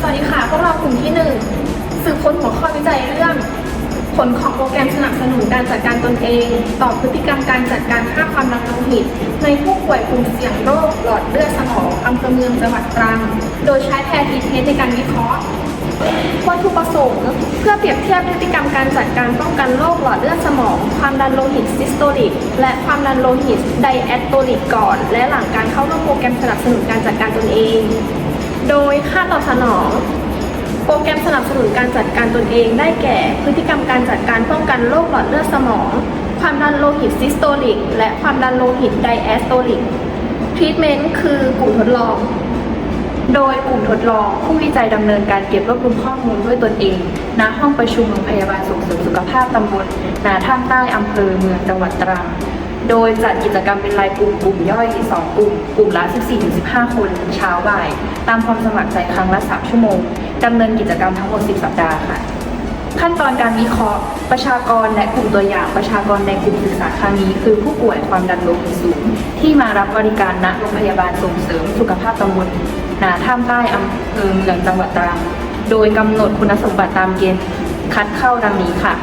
สวัสดีค่ะ พวกเรากลุ่มที่ 1 สืบค้นหัวข้อวิจัยเรื่อง ผลของโปรแกรมสนับสนุนการจัดการตนเอง ต่อพฤติกรรมการจัดการค่าความดันโลหิต ในผู้ป่วยกลุ่มเสี่ยงโรคหลอดเลือดสมองอำเภอเมืองจังหวัดตรัง โดยใช้แพทย์ทีเทสในการวิเคราะห์วัตถุประสงค์เพื่อเปรียบเทียบพฤติกรรมการจัดการป้องกันโรคหลอดเลือดสมอง ความดันโลหิตซิสโตลิก และความดันโลหิตไดแอสโตลิกก่อน และหลังการเข้าร่วมโปรแกรมสนับสนุนการจัดการตนเอง โดยค่าตอบสนอง โปรแกรมสนับสนุนการจัดการตนเองได้แก่ พฤติกรรมการจัดการป้องกันโรคหลอดเลือดสมอง ความดันโลหิตซิสโตลิก และความดันโลหิตไดแอสโตลิกทรีทเมนต์คือกลุ่มทดลอง โดยกลุ่มทดลองผู้วิจัยดำเนินการเก็บรวบรวมข้อมูลด้วยตนเอง ณ ห้องประชุมโรงพยาบาลส่งเสริมสุขภาพตำบลนาท่ามใต้อำเภอเมืองจังหวัดตรัง โดยจัดกิจกรรมเป็นรายกลุ่มกลุ่มย่อย 2 กลุ่ม กลุ่มละ 14-15 คนเช้าบ่าย ตามความสมัครใจครั้งละ 3 ชั่วโมงดำเนินกิจกรรมทั้งหมด 10 สัปดาห์ค่ะ ขั้นตอนการวิเคราะห์ ประชากรและกลุ่มตัวอย่างประชากรในกลุ่มศึกษาครั้งนี้ คือผู้ป่วยความดันโลหิตสูง ที่มารับบริการณโรงพยาบาลส่งเสริมสุขภาพตำบลนาท่ามใต้อำเภอเมืองจังหวัดตรังโดยกำหนดคุณสมบัติตามเกณฑ์คัดเข้าดังนี้ค่ะ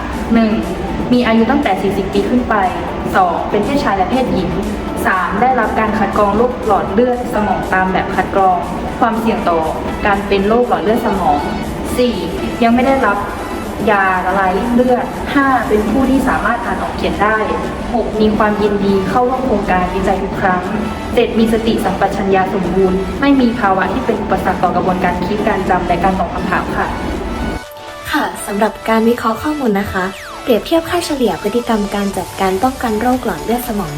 1. มีอายุตั้งแต่ 40 ปีขึ้นไป 2. เป็นเพศชายและเพศหญิง 3. ได้รับการคัดกรองโรคหลอดเลือดสมองตามแบบคัดกรอง ความเสี่ยงต่อการเป็นโรคหลอดเลือดสมอง 4. ยังไม่ได้รับยาละลายริ่มเลือด 5. เป็นผู้ที่สามารถอ่านออกเขียนได้ 6. มีความยินดีเข้าร่วมโครงการวิจัยทุกครั้ง 7. มีสติสัมปชัญญะสมบูรณ์ ไม่มีภาวะที่เป็นอุปสรรคต่อกระบวนการคิดการจำและการตอบคำถามค่ะ ค่ะสำหรับการวิเคราะห์ข้อมูลนะคะ เปรียบเทียบค่าเฉลี่ยพฤติกรรมการจัดการป้องกันโรคหลอดเลือดสมอง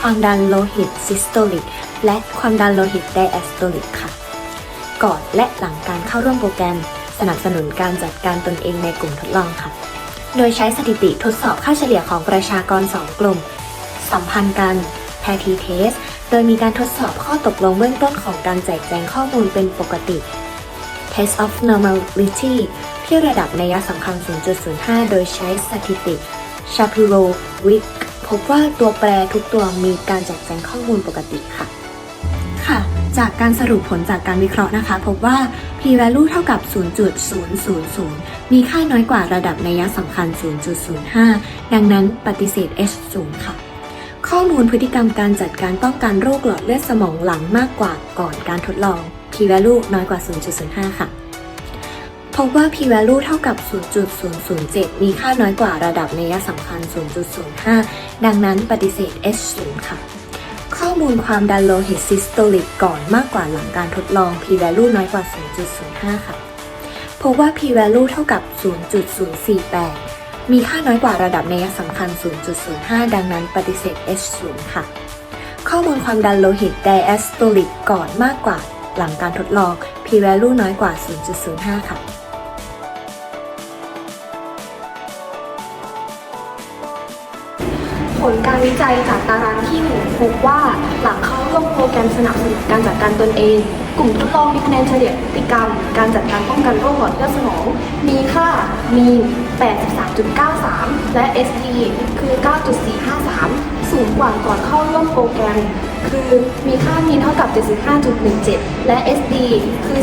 ความดันโลหิตซิสโตลิก และความดันโลหิตไดแอสโตลิกค่ะ ก่อนและหลังการเข้าร่วมโปรแกรม สนับสนุนการจัดการตนเองในกลุ่มทดลองค่ะ โดยใช้สถิติทดสอบค่าเฉลี่ยของประชากร 2 กลุ่ม สัมพันธ์กันแพทีเทสโดยมีการทดสอบข้อตกลงเบื้องต้นของการแจกแจงข้อมูลเป็นปกติ Test of Normality ที่ระดับนัยสำคัญ 0.05 โดยใช้สถิติ Shapiro Wick พบว่าตัวแปรทุกตัวมีการแจกแจงข้อมูลปกติค่ะ ค่ะ จากการสรุปผลจากการวิเคราะห์นะคะ พบว่า p-value เท่ากับ 0.000 มีค่าน้อยกว่าระดับนัยสำคัญ 0.05 ดังนั้นปฏิเสธ H 0ค่ะ ข้อมูลพฤติกรรมการจัดการป้องกันโรคหลอดเลือดสมองหลังมากกว่าก่อนการทดลอง p-value น้อยกว่า 0.05 ค่ะ บว่า p-value เท่ากับ 0.007 มีค่าน้อยกว่าระดับนัยสำคัญ 0.05 ดังนั้นปฏิเสธ H 0 ค่ะ ข้อมูลความดันโลหิตซิสโตลิกก่อนมากกว่าหลังการทดลอง p-value น้อยกว่า 0.05 ค่ะ พบว่า p-value เท่ากับ 0.048 มีค่าน้อยกว่าระดับนัยสำคัญ 0.05 ดังนั้นปฏิเสธ H 0 ค่ะ ข้อมูลความดันโลหิตไดแอสโตลิกก่อนมากกว่าหลังการทดลอง p-value น้อยกว่า 0.05 ค่ะ ลการวิจัยจากตารางที่1พบว่าหลังเข้าร่วมโปรแกรมสนับสนุนการจัดการตนเอง กลุ่มทดลองมีคะแนนเฉลี่ยพฤติกรรม การจัดการป้องกันโรคหลอดเลือดสมอง มีค่ามี 83.93 และ SD คือ 9.453 สูงกว่าก่อนเข้าร่วมโปรแกรม คือมีค่ามีเท่ากับ 75.17 และ SD คือ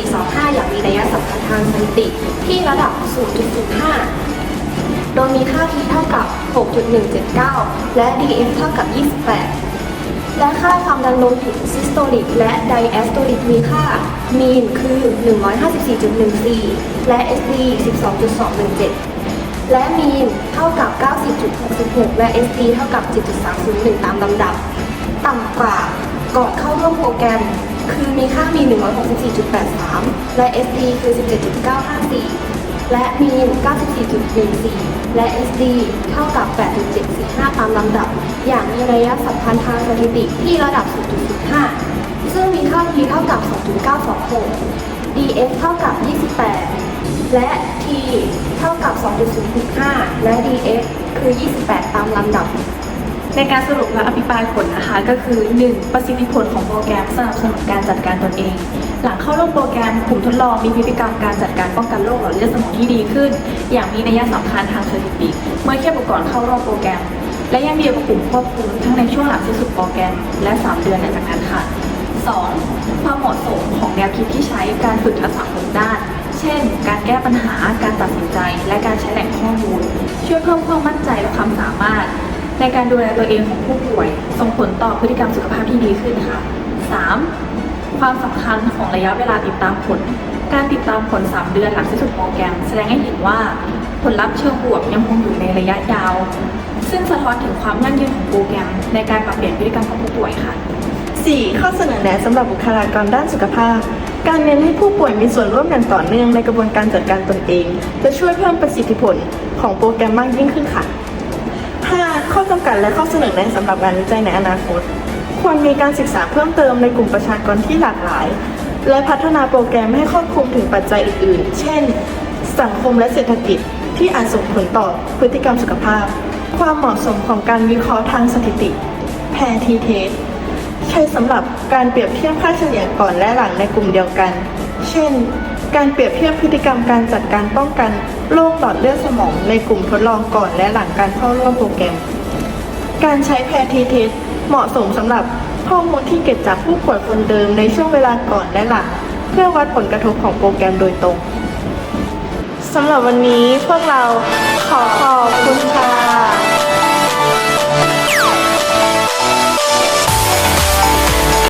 4.425 อย่างมีนัยสำคัญทางสถิติ ที่ระดับ 0.05 โดยมีค่า t เท่ากับ 6.179 และ df เท่ากับ 28 และค่าความดันโลหิตซิสโตลิกและไดแอสโตลิกมีค่า mean คือ 154.14 และ SD 12.217 และ mean เท่ากับ 90.66 และ SD เท่ากับ 7.301 ตามลำดับ ต่ำกว่าก่อนเข้าร่วมโปรแกรมคือมีค่า mean 164.83 และ SD คือ 17.954 และ PM 94.14 และ SD เท่ากับ 8.745 ตามลำดับ อย่างมีระยะสัมพันธ์ทางสถิติที่ระดับ0.05ซึ่งมีค่า t เท่ากับ 2.926 df เท่ากับ 28 และ t เท่ากับ 2.065และ df คือ 28 ตามลำดับ ในการสรุปและอภิปรายผลนะคะ ก็คือ 1. ประสิทธิผลของโปรแกรมสนับสนุนการจัดการตนเอง หลังเข้าร่วมโปรแกรมกลุ่มทดลองมีพฤติกรรมการจัดการป้องกันโรคหลอดเลือดสมองที่ดีขึ้น อย่างมีนัยสำคัญทางสถิติ เมื่อเทียบกับก่อนเข้าร่วมโปรแกรม และยังดีกว่ากลุ่มควบคุมทั้งในช่วงหลังสิ้นสุดโปรแกรม และ 3 เดือนหลังจากนั้นค่ะ 2. ความเหมาะสมของแนวคิดที่ใช้การฝึกทักษะหกด้าน เช่น การแก้ปัญหา การตัดสินใจ และการใช้แหล่งข้อมูล ช่วยเพิ่มความมั่นใจและความสามารถ ในการดูแลตัวเองของผู้ป่วย ส่งผลต่อพฤติกรรมสุขภาพที่ดีขึ้นค่ะ 3. ความสำคัญของระยะเวลาติดตามผล การติดตามผล 3 เดือนหลังสิ้นสุดโปรแกรม แสดงให้เห็นว่าผลลัพธ์เชิงบวกยังคงอยู่ในระยะยาว ซึ่งสะท้อนถึงความยั่งยืนของโปรแกรม ในการปรับเปลี่ยนพฤติกรรมของผู้ป่วยค่ะ 4. ข้อเสนอแนะสำหรับบุคลากรด้านสุขภาพ การเน้นให้ผู้ป่วยมีส่วนร่วมอย่างต่อเนื่องในกระบวนการจัดการตนเอง จะช่วยเพิ่มประสิทธิผลของโปรแกรมมากยิ่งขึ้นค่ะ ข้อจำกัดและข้อเสนอแนะสำหรับงานวิจัยในอนาคต ควรมีการศึกษาเพิ่มเติมในกลุ่มประชากรที่หลากหลาย และพัฒนาโปรแกรมให้ครอบคลุมถึงปัจจัยอื่นๆ เช่น สังคมและเศรษฐกิจที่อาจส่งผลต่อพฤติกรรมสุขภาพ ความเหมาะสมของการวิเคราะห์ทางสถิติ แพทีเทสใช้สำหรับการเปรียบเทียบค่าเฉลี่ยก่อนและหลังในกลุ่มเดียวกัน เช่น การเปรียบเทียบพฤติกรรมการจัดการป้องกันโรคหลอดเลือดสมองในกลุ่มทดลองก่อนและหลังการเข้าร่วมโปรแกรม การใช้แพทีเทสเหมาะสมสำหรับข้อมูลที่เก็บจากผู้ป่วยคนเดิมในช่วงเวลาก่อนและหลัง เพื่อวัดผลกระทบของโปรแกรมโดยตรงสำหรับวันนี้พวกเราขอขอบคุณค่ะ